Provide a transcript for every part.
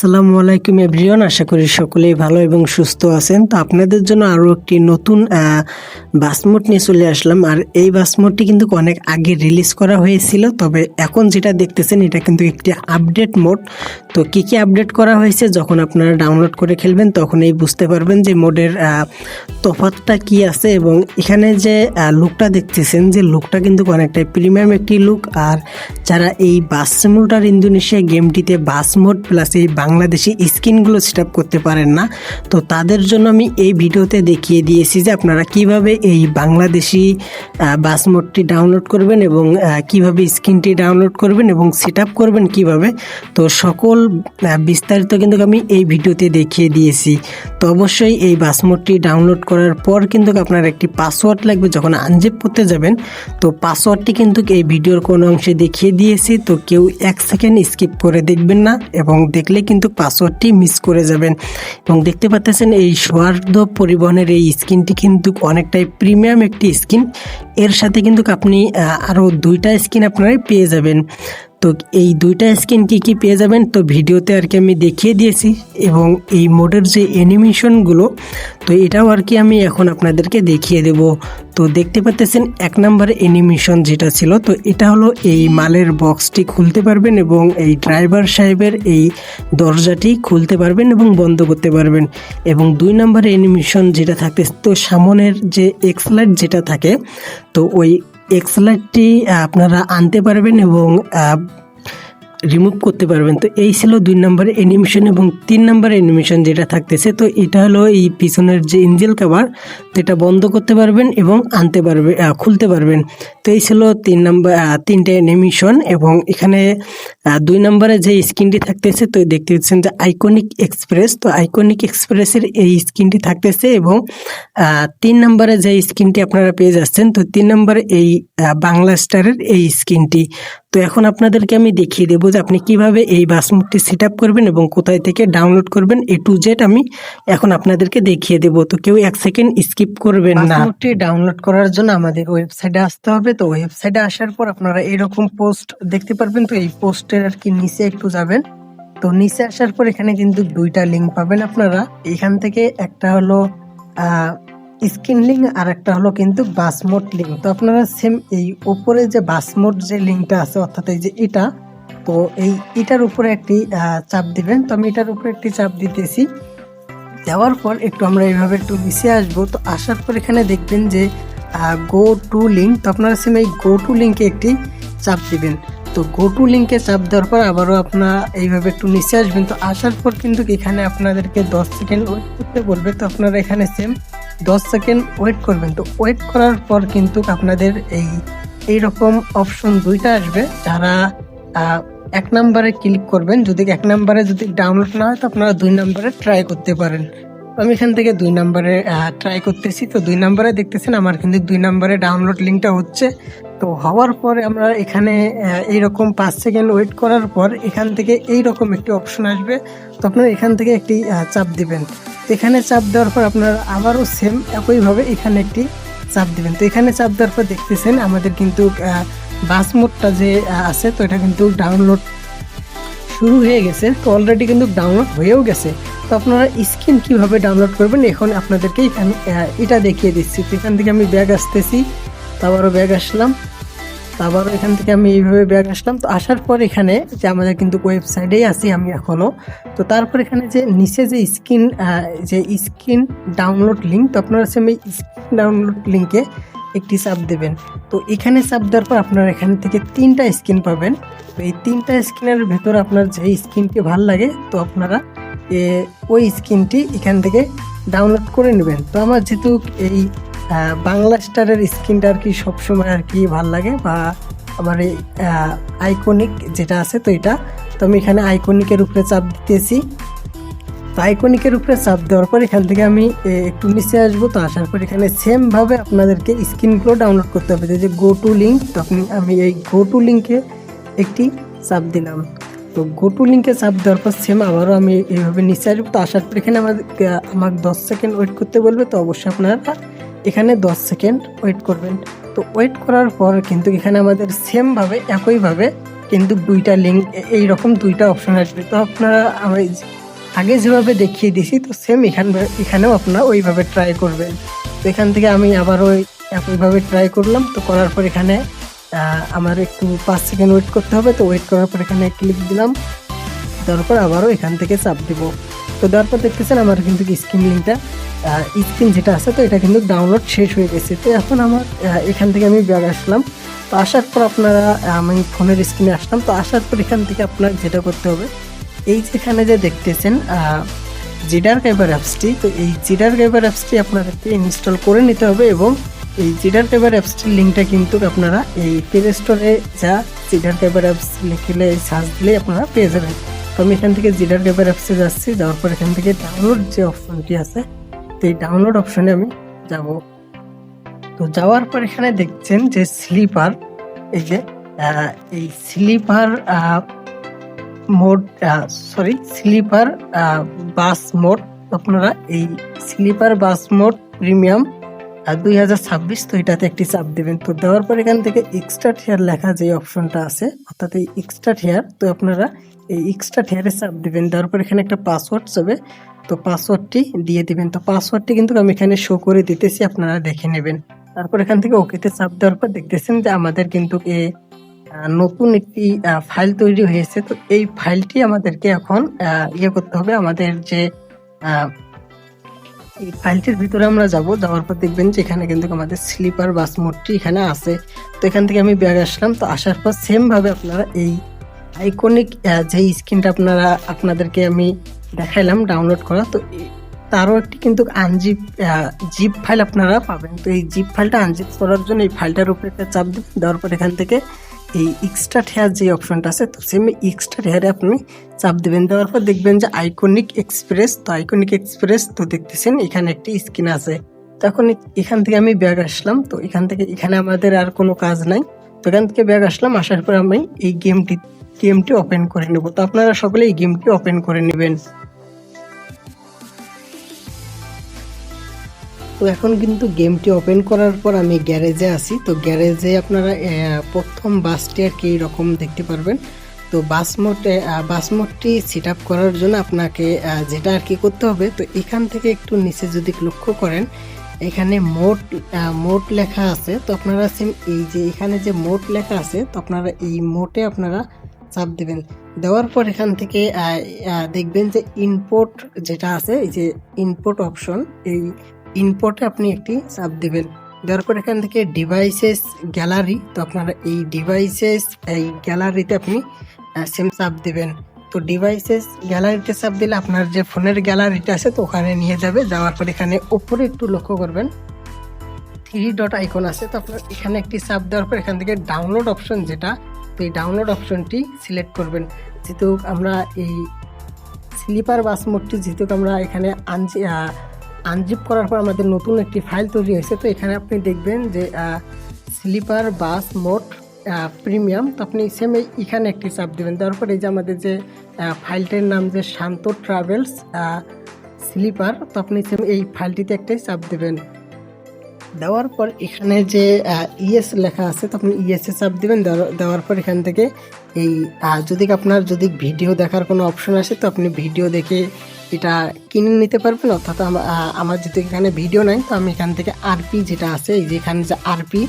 আসসালামু আলাইকুম এভরিওয়ান, আশা করি সকলেই ভালো এবং সুস্থ আছেন। তো আপনাদের জন্য আরও একটি নতুন বাসমোট নিয়ে চলে আসলাম। আর এই বাসমোটটি কিন্তু অনেক আগে রিলিজ করা হয়েছিল, তবে এখন যেটা দেখতেছেন, এটা কিন্তু একটি আপডেট মোড তো কি কি আপডেট করা হয়েছে, যখন আপনারা ডাউনলোড করে খেলবেন, তখনই বুঝতে পারবেন যে মোডের তফাতটা কি আছে। এবং এখানে যে লুকটা দেখতেছেন, যে লুকটা কিন্তু অনেকটাই প্রিমিয়াম একটি লুক আর যারা এই বাস সিমুলেটার ইন্দোনেশিয়া গেমটিতে বাস মোড প্লাস এই বাংলাদেশি স্ক্রিনগুলো সেট আপ করতে পারেন না। তো তাদের জন্য আমি এই ভিডিওতে দেখিয়ে দিয়েছি যে আপনারা কীভাবে এই বাংলাদেশি বাস মোডটি ডাউনলোড করবেন এবং কীভাবে স্ক্রিনটি ডাউনলোড করবেন এবং সেট আপ করবেন কীভাবে। তো সকল বিস্তারিত কিন্তু আমি এই ভিডিওতে দেখিয়ে দিয়েছি। তো অবশ্যই এই বাস মোডটি ডাউনলোড করার পর কিন্তু আপনার একটি পাসওয়ার্ড লাগবে যখন আনজেপ করতে যাবেন। তো পাসওয়ার্ডটি কিন্তু এই ভিডিওর কোনো অংশে দেখিয়ে দিয়েছি। তো কেউ এক সেকেন্ড স্কিপ করে দেখবেন না এবং দেখলে কিন্তু পাসওয়ার্ডটি মিস করে যাবেন। এবং দেখতে পাচ্ছেন এই সোয়ার্ধ পরিবহনের এই স্কিনটি কিন্তু অনেকটাই প্রিমিয়াম একটি স্কিন এর সাথে কিন্তু আপনি আরও দুইটা স্কিন আপনারাই পেয়ে যাবেন। তো এই দুইটা স্কিন কি কি পেয়ে যাবেন? তো ভিডিওতে আর কি আমি দেখিয়ে দিয়েছি এবং এই মোডের যে অ্যানিমেশনগুলো তো এটাও আর কি আমি এখন আপনাদেরকে দেখিয়ে দেব। তো দেখতে পাচ্ছেন এক নম্বর অ্যানিমেশন যেটা ছিল, তো এটা হলো এই মালের বক্সটি খুলতে পারবেন এবং এই ড্রাইভার সাহেবের এই দরজাটি খুলতে পারবেন এবং বন্ধ করতে পারবেন। এবং দুই নম্বর অ্যানিমেশন যেটা থাকতে তো সামনের যে এক্সলাইট যেটা থাকে, তো ওই এক্সলাইটটি আপনারা আনতে পারবেন এবং রিমুভ করতে পারবেন। তো এই ছিল দুই নম্বর অ্যানিমেশন এবং তিন নম্বর অ্যানিমেশন যেটা থাকতেছে। তো এটা হলো এই পিছনের যে ইঞ্জেল কাভার তো এটা বন্ধ করতে পারবেন এবং আনতে পারবে খুলতে পারবেন। তো এই ছিল তিন নম্বর তিনটে অ্যানিমেশন এবং এখানে দুই নম্বরে যে স্ক্রিনটি থাকতেছে, তো দেখতে পাচ্ছেন যে আইকনিক এক্সপ্রেস তো আইকনিক এক্সপ্রেসের এই স্ক্রিনটি থাকতেছে এবং তিন নম্বরে যে স্ক্রিনটি আপনারা পেয়ে যাচ্ছেন, তো তিন নম্বরে এই বাংলা স্টারের এই স্ক্রিনটি তো এখন আপনাদেরকে আমি দেখিয়ে দেবো যে আপনি কীভাবে এই বাসমুটটি সেট করবেন এবং কোথায় থেকে ডাউনলোড করবেন। এ টু জেড আমি এখন আপনাদেরকে দেখিয়ে দেবো। তো কেউ এক সেকেন্ড স্কিপ করবেন না। বাসমুটটি ডাউনলোড করার জন্য আমাদের ওয়েবসাইটে আসতে হবে। তো ওয়েবসাইটে আসার পর আপনারা এরকম পোস্ট দেখতে পারবেন। তো এই পোস্টের আর কি নিচে একটু যাবেন। তো নিচে আসার পর এখানে কিন্তু দুইটা লিঙ্ক পাবেন আপনারা। এখান থেকে একটা হলো স্ক্রিন লিঙ্ক আর একটা হলো কিন্তু বাসমোট লিঙ্ক। তো আপনারা সেম এই উপরে যে বাসমোট যে লিঙ্কটা আছে, অর্থাৎ এই যে এটা তো এই এটার উপরে একটি চাপ দিবেন। তো আমি এটার উপরে একটি চাপ দিতেছি। দেওয়ার পর একটু আমরা এইভাবে একটু নিচে আসব। তো আসার পর এখানে দেখবেন যে গো টু লিঙ্ক তো আপনারা সেম এই গো টু লিঙ্কে একটি চাপ দিবেন। তো গো টু লিঙ্কে চাপ দেওয়ার পর আবারও আপনারা এইভাবে একটু নিচে আসবেন। তো আসার পর কিন্তু এখানে আপনাদেরকে দশ সেকেন্ড ওয়েট করতে বলবে। তো আপনারা এখানে সেম দশ সেকেন্ড ওয়েট করবেন। তো ওয়েট করার পর কিন্তু আপনাদের এই, এইরকম অপশন দুইটা আসবে। যারা এক নাম্বারে ক্লিক করবেন, যদি এক নাম্বারে যদি ডাউনলোড না হয়, তো আপনারা দুই নাম্বারে ট্রাই করতে পারেন। আমি এখান থেকে দুই নম্বরে ট্রাই করতেছি। তো দুই নম্বরে দেখতেছেন আমার কিন্তু দুই নম্বরে ডাউনলোড লিঙ্কটা হচ্ছে। তো হওয়ার পরে আমরা এখানে এইরকম পাঁচ সেকেন্ড ওয়েট করার পর এখান থেকে এইরকম একটি অপশন আসবে। তো আপনারা এখান থেকে একটি চাপ দিবেন। এখানে চাপ দেওয়ার পর আপনার আবারও সেম একইভাবে এখানে একটি চাপ দিবেন। তো এখানে চাপ দেওয়ার পর দেখতেছেন আমাদের কিন্তু বাস মোডটা যে আছে, তো এটা কিন্তু ডাউনলোড শুরু হয়ে গেছে। তো অলরেডি কিন্তু ডাউনলোড হয়েও গেছে। তো আপনারা স্ক্রিন কীভাবে ডাউনলোড করবেন, এখন আপনাদেরকে এখানে এটা দেখিয়ে দিচ্ছি। তো এখান থেকে আমি ব্যাগ আসতেছি তারপরও ব্যাগ আসলাম। তারপরও এখান থেকে আমি এইভাবে ব্যাগ আসলাম। তো আসার পর এখানে যে আমাদের কিন্তু ওয়েবসাইটেই আছি আমি এখনও, তো তারপর এখানে যে নিচে যে স্ক্রিন যে স্ক্রিন ডাউনলোড লিঙ্ক তো আপনারা সেম এই স্ক্রিন ডাউনলোড লিঙ্কে একটি চাপ দেবেন। তো এখানে চাপ দেওয়ার পর আপনারা এখান থেকে তিনটা স্ক্রিন পাবেন। তো এই তিনটা স্ক্রিনের ভেতর আপনার যে স্ক্রিনটি ভালো লাগে, তো আপনারা ওই স্ক্রিনটি এখান থেকে ডাউনলোড করে নেবেন। তো আমার যেহেতু এই বাংলা স্টারের স্ক্রিনটা আর কি সবসময় আর কি ভালো লাগে বা আমার এই আইকনিক যেটা আছে তো এটা, তো আমি এখানে আইকনিকের উপরে চাপ দিতেছি। তো আইকনিকের উপরে চাপ দেওয়ার পর এখান থেকে আমি একটু নিচে আসব। তো আসার পর এখানে সেমভাবে আপনাদেরকে স্ক্রিনগুলো ডাউনলোড করতে হবে। যে গো টু লিঙ্ক তো আপনি, আমি এই গো টু লিঙ্কে একটি চাপ দিলাম। তো গো টু লিঙ্কে চাপ দেওয়ার পর সেম আবারও আমি এইভাবে নিচে তো আসার পর এখানে আমাদের, আমাকে দশ সেকেন্ড ওয়েট করতে বলবে, তো অবশ্যই আপনারা এখানে দশ সেকেন্ড ওয়েট করবেন। তো ওয়েট করার পর কিন্তু এখানে আমাদের সেমভাবে একইভাবে কিন্তু দুইটা লিঙ্ক এইরকম দুইটা অপশন আসবে। তো আপনারা আমি আগে যেভাবে দেখিয়ে দিছি তো সেম এখান, এখানেও আপনারা ওইভাবে ট্রাই করবেন। তো এখান থেকে আমি আবার ওই একইভাবে ট্রাই করলাম। তো করার পর এখানে আমার একটু পাঁচ সেকেন্ড ওয়েট করতে হবে। তো ওয়েট করার পর এখানে ক্লিক দিলাম। দেওয়ার পর আবারও এখান থেকে চাপ দিব। তো দেওয়ার পর দেখতেছেন আমার কিন্তু স্ক্রিন লিঙ্কটা স্ক্রিন যেটা আছে, তো এটা কিন্তু ডাউনলোড শেষ হয়ে গেছে। তো এখন আমার এখান থেকে আমি ব্যাগ আসলাম। তো আসার পর আপনারা আমি ফোনের স্ক্রিনে আসলাম। তো আসার পর এখান থেকে আপনার যেটা করতে হবে, এই যেখানে যে দেখতেছেন জিডার গাইবার অ্যাপসটি তো এই জিডার গাইবার অ্যাপসটি আপনাদেরকে ইনস্টল করে নিতে হবে এবং এই জিডার গাইবার অ্যাপসটির লিঙ্কটা কিন্তু আপনারা এই প্লে স্টোরে যা জিডার গাইবার অ্যাপস লিখলে সার্চ দিলেই আপনারা পেয়ে যাবেন। তো আমি এখান থেকে জিডার গাইবার অ্যাপসে যাচ্ছি, যাওয়ার পর এখান থেকে ডাউনলোড যে অপশনটি আছে, তো এই ডাউনলোড অপশনে আমি যাব। তো যাওয়ার পর এখানে দেখছেন যে স্লিপার এই যে এই sleeper mod sorry sleeper bus mod আপনারা এই স্লিপার বাস মোড প্রিমিয়াম দুই হাজার ছাব্বিশ তো এটাতে একটি চাপ দেবেন। তো দেওয়ার পর এখান থেকে এক্সট্রা হেয়ার লেখা যে অপশনটা আছে, অর্থাৎ এই এক্সট্রা হেয়ার তো আপনারা এই এক্সট্রা হেয়ারে চাপ দেবেন। দেওয়ার পর এখানে একটা পাসওয়ার্ড যাবে, তো পাসওয়ার্ডটি দিয়ে দিবেন। তো পাসওয়ার্ডটি কিন্তু আমি এখানে শো করে দিতেছি, আপনারা দেখে নেবেন। তারপর এখান থেকে ওকেতে চাপ দেওয়ার পর দেখতেছেন যে আমাদের কিন্তু এ নতুন একটি ফাইল তৈরি হয়েছে। তো এই ফাইলটি আমাদেরকে এখন ইয়ে করতে হবে। আমাদের যে এই ফাইলটির ভিতরে আমরা যাব, যাওয়ার পর দেখবেন যে এখানে কিন্তু আমাদের স্লিপার বাস মোডটি এখানে আছে। তো এখান থেকে আমি ব্যাগ আসলাম, তো আসার পর সেম ভাবে আপনারা এই আইকনিক যে স্ক্রিনটা আপনারা, আপনাদেরকে আমি দেখাইলাম ডাউনলোড করা, তো তারও একটি কিন্তু আনজিপ জিপ ফাইল আপনারা পাবেন। তো এই জিপ ফাইলটা আনজিপ করার জন্য এই ফাইলটার উপরে একটা চাপ দিবেন, দেওয়ার পর এখান থেকে এই এক্সট্রা হেয়ার যে অপশনটা আছে, তো সেম এক্সট্রা হেয়ারে আপনি চাপ দেবেন। দেওয়ার পর দেখবেন যে আইকনিক এক্সপ্রেস তো আইকনিক এক্সপ্রেস তো দেখতেছেন, এখানে একটি স্ক্রিন আছে। তখন এখান থেকে আমি ব্যাগ আসলাম। তো এখান থেকে এখানে আমাদের আর কোনো কাজ নাই। তো এখান থেকে ব্যাগ আসলাম। আসার পর আমি এই গেমটি গেমটি ওপেন করে নেব। তো আপনারা সকলে এই গেমটি ওপেন করে নেবেন। তো এখন কিন্তু গেমটি ওপেন করার পর আমি গ্যারেজে আছি। তো গ্যারেজে আপনারা প্রথম বাসটি আর কি রকম দেখতে পারবেন। তো বাস মোডে বাস মোডটি সেট আপ করার জন্য আপনাকে যেটা আর কি করতে হবে, তো এখান থেকে একটু নিচে যদি লক্ষ্য করেন, এখানে মোট মোট লেখা আছে, তো আপনারা সেম এই যে এখানে যে মোট লেখা আছে, তো আপনারা এই মোটে আপনারা চাপ দেবেন। দেওয়ার পর এখান থেকে দেখবেন যে ইনপোর্ট যেটা আছে, এই যে ইনপোর্ট অপশন এই ইনপোর্টে আপনি একটি চাপ দেবেন। দেওয়ার পর এখান থেকে ডিভাইসেস গ্যালারি তো আপনারা এই ডিভাইসেস এই গ্যালারিতে আপনি সেম চাপ দিবেন। তো ডিভাইসেস গ্যালারিতে চাপ দিলে আপনার যে ফোনের গ্যালারিটা আছে, তো ওখানে নিয়ে যাবে। যাওয়ার পর এখানে ওপরে একটু লক্ষ্য করবেন। থ্রি ডট আইকন আছে, তো আপনার এখানে একটি চাপ দেওয়ার পর এখান থেকে ডাউনলোড অপশন যেটা, তো এই ডাউনলোড অপশনটি সিলেক্ট করবেন। যেহেতু আমরা এই স্লিপার বাস মোডটি যেহেতু আমরা এখানে আনজি আনজিপ করার পর আমাদের নতুন একটি ফাইল তৈরি হয়েছে, তো এখানে আপনি দেখবেন যে স্লিপার বাস মোড প্রিমিয়াম তো আপনি সেম এখানে একটি চাপ দেবেন। দেওয়ার পর এই যে আমাদের যে ফাইলটির নাম যে শান্ত ট্রাভেলস স্লিপার তো আপনি সেম এই ফাইলটিতে একটাই চাপ দেবেন। দেওয়ার পর এখানে যে ইএস লেখা আছে, তো আপনি ইএস এ চাপ দেবেন। দেওয়ার- পর এখান থেকে এই যদি আপনার যদি ভিডিও দেখার কোনো অপশন আসে, তো আপনি ভিডিও দেখে এটা কিনে নিতে পারবেন। অর্থাৎ আমার যেহেতু এখানে ভিডিও নাই, তো আমি এখান থেকে আরপি যেটা আছে, এই যে এখানে যে আরপি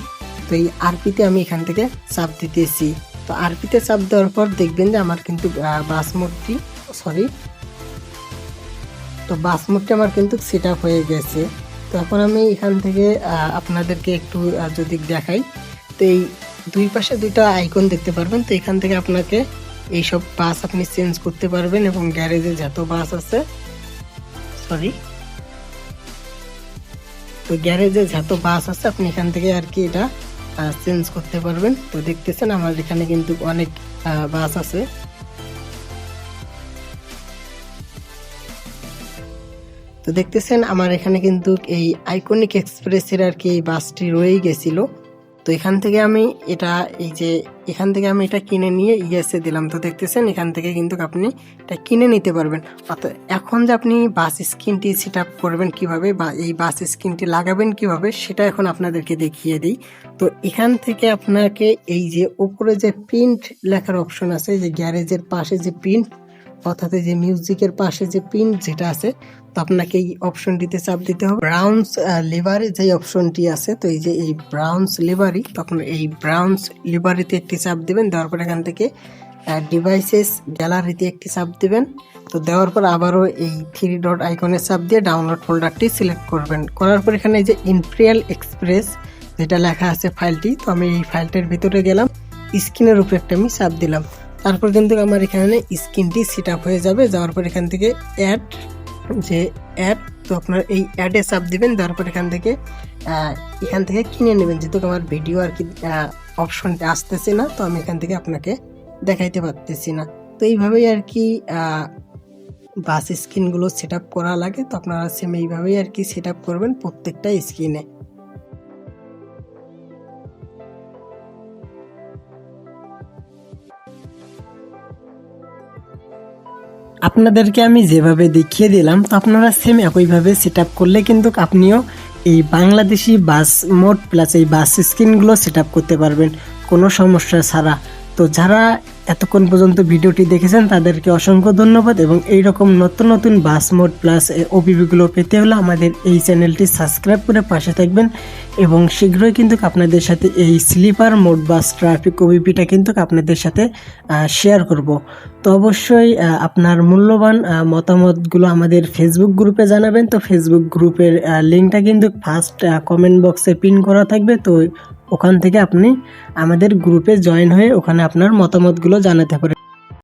তো এই আরপিতে আমি এখান থেকে চাপ দিতেছি। তো আরপিতে চাপ দেওয়ার পর দেখবেন যে আমার কিন্তু বাস সরি তো বাস আমার কিন্তু সেট হয়ে গেছে। তো এখন আমি এখান থেকে আপনাদেরকে একটু যদি দেখাই, তো এই দুই পাশে দুইটা আইকন দেখতে পারবেন। তো এখান থেকে আপনাকে এইসব বাস আপনি চেঞ্জ করতে পারবেন এবং গ্যারেজে যত বাস আছে সরি তো গ্যারেজে যত বাস আছে, আপনি এখান থেকে আর কি এটা চেঞ্জ করতে পারবেন। তো দেখতেছেন আমার এখানে কিন্তু অনেক বাস আছে। তো দেখতেছেন আমার এখানে কিন্তু এই আইকনিক এক্সপ্রেসের আর কি এই বাসটি রয়েই গেছিল। তো এখান থেকে আমি এটা, এই যে এখান থেকে আমি এটা কিনে নিয়ে ইয়েসে দিলাম। তো দেখতেছেন, এখান থেকে কিন্তু আপনি এটা কিনে নিতে পারবেন। অর্থাৎ এখন যে আপনি বাস স্ক্রিনটি সেট আপ করবেন কীভাবে বা এই বাস স্ক্রিনটি লাগাবেন কীভাবে, সেটা এখন আপনাদেরকে দেখিয়ে দিই। তো এখান থেকে আপনাকে এই যে উপরে যে প্রিন্ট লেখার অপশন আছে, যে গ্যারেজের পাশে যে প্রিন্ট অর্থাৎ যে মিউজিকের পাশে যে প্রিন্ট যেটা আছে তো আপনাকে এই অপশনটিতে চাপ দিতে হবে। ব্রাউন্স লিভারে যে অপশনটি আছে, তো এই যে এই ব্রাউন্স লিভারি তখন এই ব্রাউন্স লিভারিতে একটি চাপ দেবেন, দেওয়ার পর এখান থেকে ডিভাইসেস গ্যালারিতে একটি চাপ দেবেন। তো দেওয়ার পর আবারও এই থ্রি ডট আইকনের চাপ দিয়ে ডাউনলোড ফোল্ডারটি সিলেক্ট করবেন। করার পর এখানে যে ইম্পেরিয়াল এক্সপ্রেস যেটা লেখা আছে ফাইলটি তো আমি এই ফাইলটার ভিতরে গেলাম, স্ক্রিনের উপরে একটা আমি চাপ দিলাম। তারপর কিন্তু আমার এখানে স্ক্রিনটি সেট হয়ে যাবে। যাওয়ার পর এখান থেকে অ্যাড যে অ্যাড তো আপনার এই অ্যাডে চাপ দেবেন, দেওয়ার পর এখান থেকে এখান থেকে কিনে নেবেন। যেহেতু আমার ভিডিও আর কি অপশনটা আসতেছে না, তো আমি এখান থেকে আপনাকে দেখাইতে পারতেছি না। তো এইভাবেই আর কি বাস স্ক্রিনগুলো সেট আপ করা লাগে। তো আপনারা সেম এইভাবেই আর কি সেট আপ করবেন প্রত্যেকটা স্ক্রিনে আপনাদেরকে আমি যেভাবে দেখিয়ে দিলাম, আপনারা সেম একইভাবে সেট করলে কিন্তু আপনিও এই বাংলাদেশি বাস মোড প্লাস এই বাস স্ক্রিনগুলো সেট করতে পারবেন। কোনো সমস্যা ছাড়া। তো যারা এতক্ষণ পর্যন্ত ভিডিওটি দেখেছেন, তাদেরকে অসংখ্য ধন্যবাদ এবং এই রকম নতুন নতুন বাস মোড প্লাস ওবিপিগুলো পেতে হলে আমাদের এই চ্যানেলটি সাবস্ক্রাইব করে পাশে থাকবেন এবং শীঘ্রই কিন্তু আপনাদের সাথে এই স্লিপার মোড বাস ট্রাফিক ওবিপিটা কিন্তু আপনাদের সাথে শেয়ার করব। তো অবশ্যই আপনার মূল্যবান মতামতগুলো আমাদের ফেসবুক গ্রুপে জানাবেন। তো ফেসবুক গ্রুপের লিঙ্কটা কিন্তু ফার্স্ট কমেন্ট বক্সে পিন করা থাকবে। তো ওখান থেকে আপনি আমাদের গ্রুপে জয়েন হয়ে ওখানে আপনার মতামতগুলো জানাতে পারেন।